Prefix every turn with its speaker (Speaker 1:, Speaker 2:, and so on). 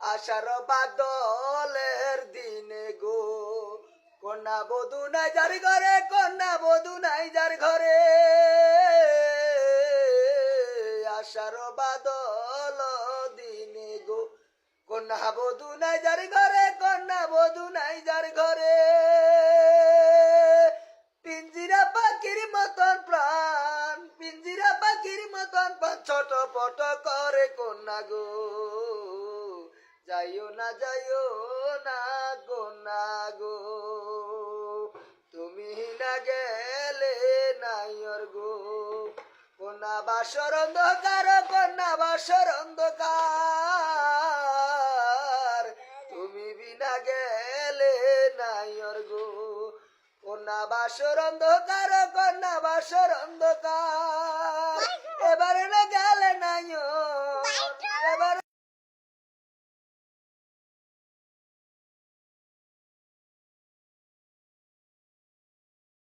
Speaker 1: আশার বাদলের দিনে গো। কন্যা বধু নাই যার ঘরে, কন্যা বধু নাই যার ঘরে। আশার বাদল দিনে গো। কন্যা বধু নাই যার ঘরে, কন্যা বধু নাই যার ঘরে। পিঞ্জিরা পাখির মতন প্রাণ, পিঞ্জিরা পাখির মতন ছোট পট করে কন্যা গো। যাইও না যাইও না গো না গো। তুমি না গেলে নাইর গো কন্যা বাসর অন্ধকার কন্যা বাসর অন্ধকার। তুমি বিনা গেলে নাইর গো কন্যা বাসর অন্ধকার কন্যা বাসর অন্ধকার।